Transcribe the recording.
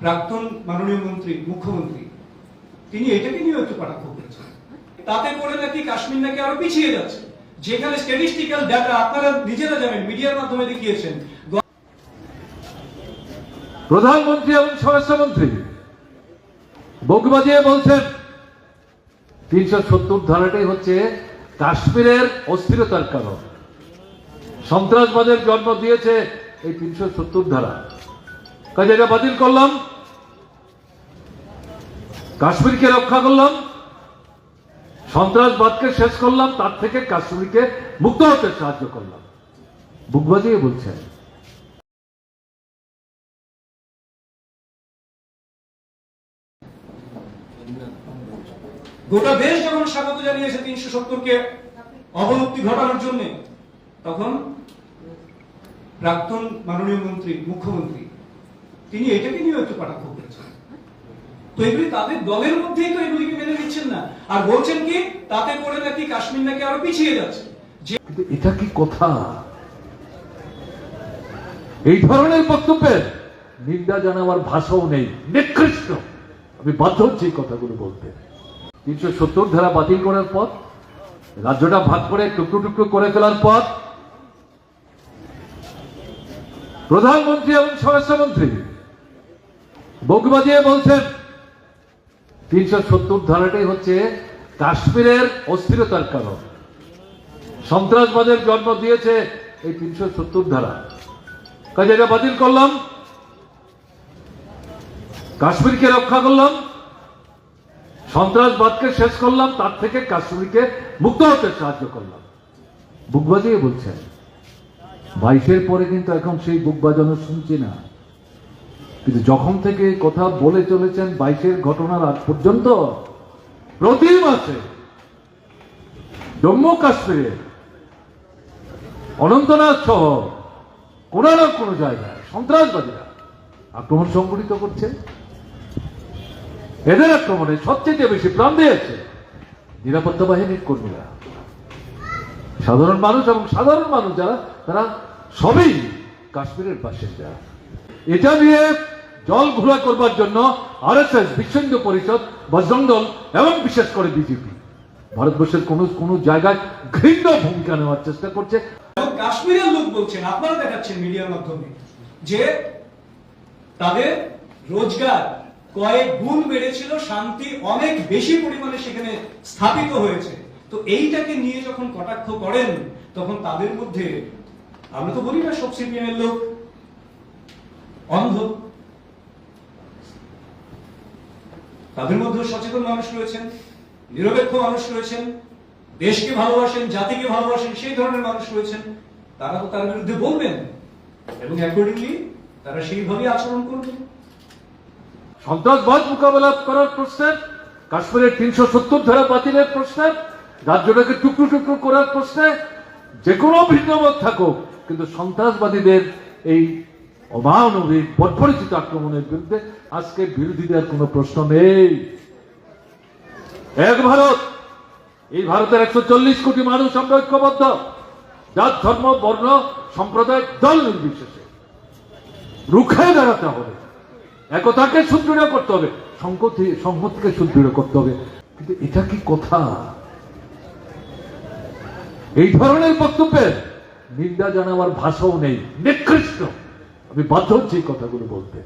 প্রাক্তন মাননীয় মন্ত্রী, মুখ্যমন্ত্রী, তিনি এটাকে নিয়েও একটু কটাক্ষ করেছেন। তাতে করে নাকি কাশ্মীর নাকি আরও পিছিয়ে যাচ্ছে। যেখানে স্ট্যাটিস্টিক্যাল ডাটা আপনারা নিজেরা জানেন, মিডিয়ার মাধ্যমে দেখিয়েছেন। প্রধানমন্ত্রী এবং স্বরাষ্ট্রমন্ত্রী বুক বাজিয়ে বলছেন, তিনশো সত্তর ধারাটাই হচ্ছে কাশ্মীরের অস্থিরতার কারণ। সন্ত্রাসবাদের জন্ম দিয়েছে এই তিনশো সত্তর ধারা। কাজে এটা বাতিল করলাম। কাশ্মীরকে রক্ষা করলাম, সন্ত্রাসবাদকে শেষ করলাম, তার থেকে কাশ্মীরকে মুক্ত হতে সাহায্য করলাম। বুক বাজিয়ে বলছেন। গোটা দেশ যখন স্বাগত জানিয়েছে তিনশো সত্তরকে অবলুপ্তি ঘটানোর জন্য, তখন প্রাক্তন মাননীয় মন্ত্রী, মুখ্যমন্ত্রী, তিনি এটাকে নিয়েও একটু কটাক্ষ করেছেন। তো এগুলি তাদের দলের মধ্যেই তো এগুলিকে মেনে নিচ্ছেন না। আর বলছেন কি, তাতে করে নাকি কাশ্মীর নাকি আরও পিছিয়ে যাচ্ছে। এটা কি কথা? এই ধরনের বক্তব্যের নিন্দা জানাবার ভাষাও নেই, নিকৃষ্ট। আমি বাধ্য হচ্ছি এই কথাগুলো বলতে। তিনশো সত্তর ধারা বাতিল করার পর, রাজ্যটা ভাগ করে টুকরো টুকরো করে ফেলার পর, প্রধানমন্ত্রী এবং স্বরাষ্ট্রমন্ত্রী বুক বাজিয়ে বলছেন তিনশো সত্তর ধারাটাই হচ্ছে কাশ্মীরের অস্থিরতার কারণ। সন্ত্রাসবাদের জন্ম দিয়েছে এই তিনশো সত্তর ধারা। কাজে এটা বাতিল করলাম। কাশ্মীরকে রক্ষা করলাম। সন্ত্রাসবাদকে শেষ করলাম। তার থেকে কাশ্মীরকে মুক্ত হতে সাহায্য করলাম। বুক বাজিয়ে বলছেন। বাইশের পরে কিন্তু এখন সেই বুক বাজানো শুনছি না। কিন্তু যখন থেকে কথা বলে চলেছেন বাইশের ঘটনার আগ পর্যন্ত প্রতি মাসে জম্মু কাশ্মীরে অনন্তনাথ সহ কোন না কোনো জায়গায় সন্ত্রাসবাদীরা আক্রমণ সংঘটিত করছে। এদের আক্রমণে সবচেয়ে বেশি প্রাণ দিয়েছে নিরাপত্তা বাহিনীর কর্মীরা। সাধারণ মানুষ এবং সাধারণ মানুষ যারা, তারা সবই কাশ্মীরের বাসিন্দা। এটা নিয়ে জল ঘোলা করবার জন্য আরএসএস বিশ্ব হিন্দু পরিষদ, বজরং দল এবং বিশেষ করে বিজেপি। ভারতবর্ষের কোন কোন জায়গায় ঘৃণ্য ভূমিকা নেওয়ার চেষ্টা করছে। কাশ্মীরের লোক বলছেন, আপনারা দেখাচ্ছেন মিডিয়ার মাধ্যমে, যে তাদের রোজগার কয়েক গুণ বেড়েছিল, শান্তি অনেক বেশি পরিমাণে সেখানে স্থাপিত হয়েছে। তো এইটাকে নিয়ে যখন কটাক্ষ করেন, তখন তাদের মধ্যে আমরা তো বলি না সব সিপিএমের লোক, অন্ধ। তাদের মধ্যে সচেতন মানুষ রয়েছেন, নিরপেক্ষ মানুষ রয়েছেন, দেশকে ভালোবাসেন, জাতিকে ভালোবাসেন, সেই ধরনের মানুষ রয়েছেন, তারা তো তার বিরুদ্ধে বলবেন এবং অ্যাকর্ডিংলি তারা সেইভাবেই আচরণ করবে সন্ত্রাসবাদ মোকাবেলা করার প্রস্তাব কাশ্মীরের তিনশো সত্তর ধারা বাতিলের প্রশ্নে রাজ্যটাকে টুকরো টুকরো করার প্রশ্নে যে কোনো ভিন্নমত থাকুক, কিন্তু সন্ত্রাসবাদীদের এই অমানবিক বর্বরিচিত আক্রমণের বিরুদ্ধে আজকে বিরোধীদের কোনো প্রশ্ন নেই। এক ভারত, এই ভারতের একশো চল্লিশ কোটি মানুষ আমরা ঐক্যবদ্ধ। জাত, ধর্ম, বর্ণ, সম্প্রদায়, দল নির্বিশেষে। রুখে দাঁড়াতে হবে। একতাকে সুদৃঢ় করতে হবে। সংহতি সংহতিকে সুদৃঢ় করতে হবে। কিন্তু এটা কি কথা? এই ধরনের বক্তব্যের নিন্দা জানাবার ভাষাও নেই। নিকৃষ্ট। আমি বাধ্য হচ্ছি এই কথাগুলো বলতে।